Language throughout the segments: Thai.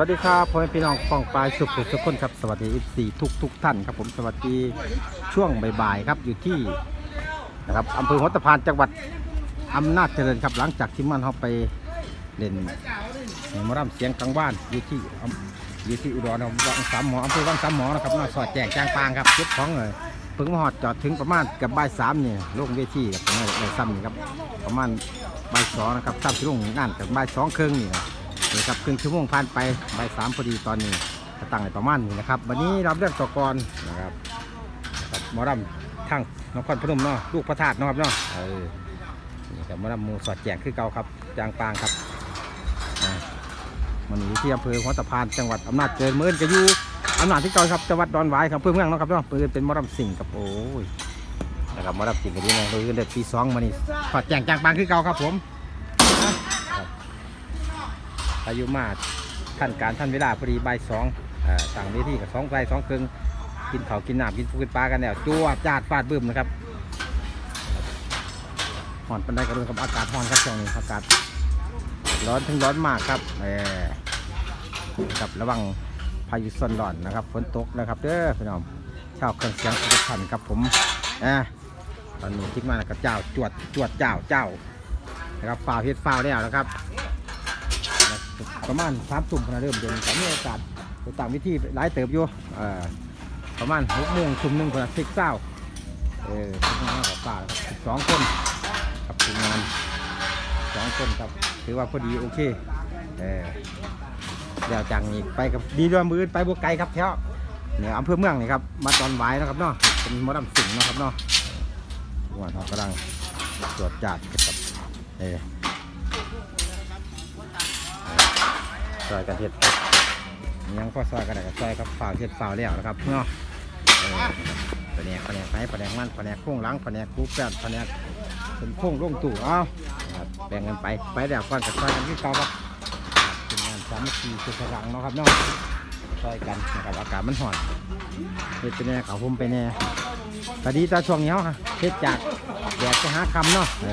วัสดีครับพ่อแม่พี่น้องฟองปลายสุขทุกคนครับ สวัสดีอีทุกทุกท่านครับผมสวัสดีช่วงบ่ายๆครับอยู่ที่นะครับอำเภอหัวตะพานจังหวัดอำนาจเจริญครับหลังจากที่มันเขาไปเล่นหมอรำเสียงกลางบ้านอยู่ที่อยู่ที่อุดรนะครับวังสามหมออำเภอวังสามหมอนะครับน่าสอดแจงจางปางครับเก็บของเลยเพิ่งมาหอดจอดถึงประมาณกับบ่ายสามนี่ลงเวทีกับตรงนี้เลยซ้ำนี่ครับประมาณบ่ายสองนะครับซ้ำที่ลงงานกับบ่ายสองครึ่งนี่นะ นี่ครับครึ่งชั่วโมงผ่านไปบ่ายสามพอดีตอนนี้ก็ตั้งไว้ประมาณนี้นะครับ วันนี้รับเรื่องต่อกรนะครับกับมอรำทั้งนครพนมเนาะลูกพระธาตุเนาะครับเนาะเออนี่ครับมอรำหมูสอดแจงคือเก่าครับจางปางครับอ่ามันอยู่ที่อำเภอหัวตะพานจังหวัดอำนาจเจริญเมืองจะอยู่อำนาจที่เก่าครับจังหวัดดอนหวายครับเพื่อเมืองเนาะครับเนาะปืนเป็นมอรำสิงห์ครับโอ้ยนะครับมอรำสิงห์กันดีนะเราเดือนปีสองมานี่สอดแจงจางปางคือเก่าครับผม อายุมาท่านการท่านเวลาพอดีใบสองอ่าสั่งเวทีกับสองไกลสองครึ่งกินเขากินน้ำกินปูกินปลากันแล้วจั่วจาดฟาดบึ้มนะครับห่อนปันไดกระโดดกับอากาศห่อนครับช่วงนี้อากาศร้อนถึงร้อนมากครับเออกับระวังพายุส่วนร้อนนะครับฝนตกนะครับเด้อพี่น้องชาวเครื่องเสียงทุกท่านครับผมอ่าตอนนี้ทิ้งมาแล้วก็เจ้าจวดจวดเจ้าเจ้านะครับฝ่าวเฮ็ดฝ่าวแล้วนะครับ ประมาณสามทุ่มพอเริ่มเดินแต่มีโอกาสไปตามวิธีหลายเติบอยู่เอ่อประมาณหกโมงทุ่มหนึ่งพอสิบเศร้าเออทีมงานของป่าครับสองคนกับทีมงานสองคนครับถือว่าพอดีโอเคเออเดี๋ยวจังอีกไปกับดีด้วยมือไปบวกไกลครับแถวเนี่ยอำเภอเมืองนี่ครับมาตอนหวายนะครับเนาะเป็นมอดำสิงนะครับเนาะทุกวันเรากำลังตรวจจัดกับเออ ซอยกันเห็ดยังก็ซอยกันได้ก็ซอยกับฝ่าวเห็ดฝ่าวแล้วนะครับเนาะเออแผนกแผนกไหนแผนกมันแผนกโค้งหลังแผนกคูแปดแผนกเป็นโค้งลงตู่เอาแบ่งกันไปไปเดี๋ยวก่อนกับซอยกันที่เก่าครับเป็นงานสามัคคีสุขรังเนาะครับเนาะซอยกันนะครับอากาศมันห่อนเฮ็ดเป็นแน่เขาพุ่มไปแน่ตอนนี้ตาช่วงนี้ฮะเฮ็ดจากแดดจะหาคำเนาะเอ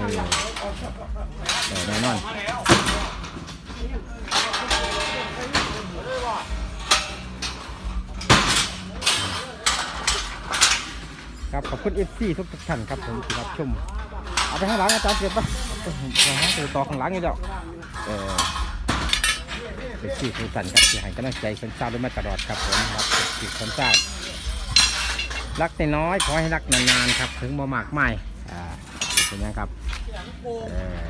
อแน่นอน ครับขอบคุณเอฟซีทุกท่านครับผมที่รับชมเอาไปข้างหลังอาจารย์เก็บปะเอาไปตัวต่อข้างหลังนี่เจ้าเออเอฟซีทุกท่านครับที่ให้กำลังใจคนทราด้วยมาตลอดครับผมครับที่คนทราบรักแต่น้อยขอให้รักนานๆครับ ถึงบ่มากไม่อ่าเป็นยังครับเออ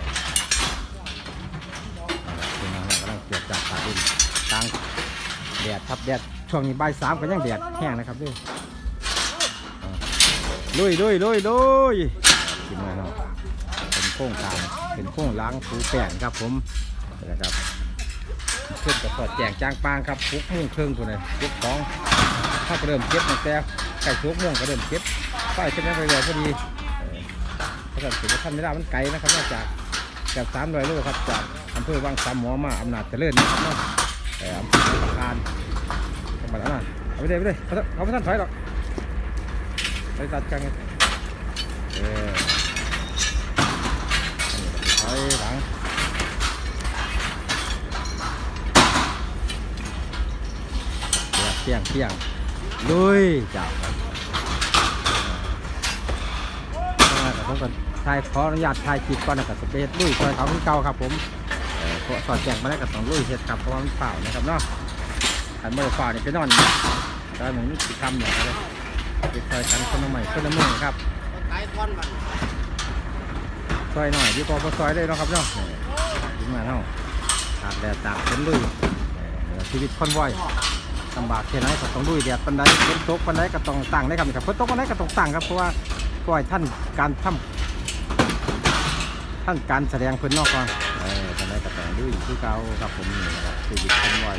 เป็นยังกำลังเกี่ยวจากตาดินกลางแดดครับแดดช่วงนี้ใบสามก็ยังแดดแห้งนะครับด้วย ลุยลุยลุยลุยกินมาเนาะเป็นโค้งกลางเป็นโค้งล้างผูแป้งครับผมนี่นะครับขึ้นกับสอดแจงจางปางครับปุ๊กมุ่งเครื่องตัวนี้ปุ๊กของถ้าก็เริ่มเก็บตั้งแต่ไก่ทุกม่วงก็เริ่มเก็บไปเช่นนั้นไปเลยพอดีเออถ้าเกิดถึงท่านไม่ได้มันไกลนะครับนอกจากจากสามร้อยโลครับจากอำเภอวังสามหมอมาอำนาจเจริญนะครับเนาะเอออำเภอสะพานจังหวัดอำนาจเอาไปเลยไปเลยเขาไม่ท่านถอยหรอก ไปตัดกันเออถอยหลังเที่ยงเที่ยงลุยจ้าครับอ่าแต่ผมก็ถ่ายขออนุญาตถ่ายคลิปก่อนนะครับสเปซลุยซอยเขาที่เก่าครับผมสอดแจงมาได้กับสองลุยเฮ็ดครับเพราะว่ามันเปล่านะครับเนาะขันไม่ได้เปล่าเนี่ยไปนอนตอนหนึ่งนี่กิจกรรมอย่างไร ไปซอยกันคนละใหม่คนละเมืองครับไก่ท่อนมันซอยหน่อยดีพอพอซอยได้เนาะครับเนาะถึงมาเนาะตากแดดตากฝนลุยชีวิตคอนวอยลำบากแค่ไหนก็ต้องลุยแดดปันไดฝนตกปันไดก็ต้องตั้งได้ครับนะครับฝนตกปันไดก็ต้องตั้งครับเพราะว่าปล่อยท่านการทำท่านการแสดงเพิ่นนอกก่อนเออปันไดก็ต้องลุยคือเก่าครับผมนี่นะครับชีวิตคอนวอย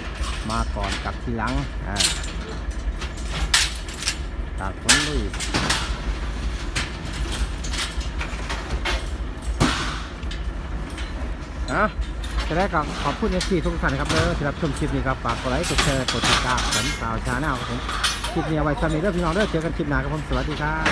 มาก่อนกับทีหลังอ่า ตากฝนด้วยนะจะได้กับขอบคุณเอฟซีทุกท่านนะครับเด้อที่รับชมคลิปนี้ครับฝากกดไลค์กดแชร์กดติดตามผมสาวชาแนลครับผมคลิปนี้เอาไว้สำหรับเรื่อพี่น้องเด้อเจอกันคลิปหน้าครับผมสวัสดีครับ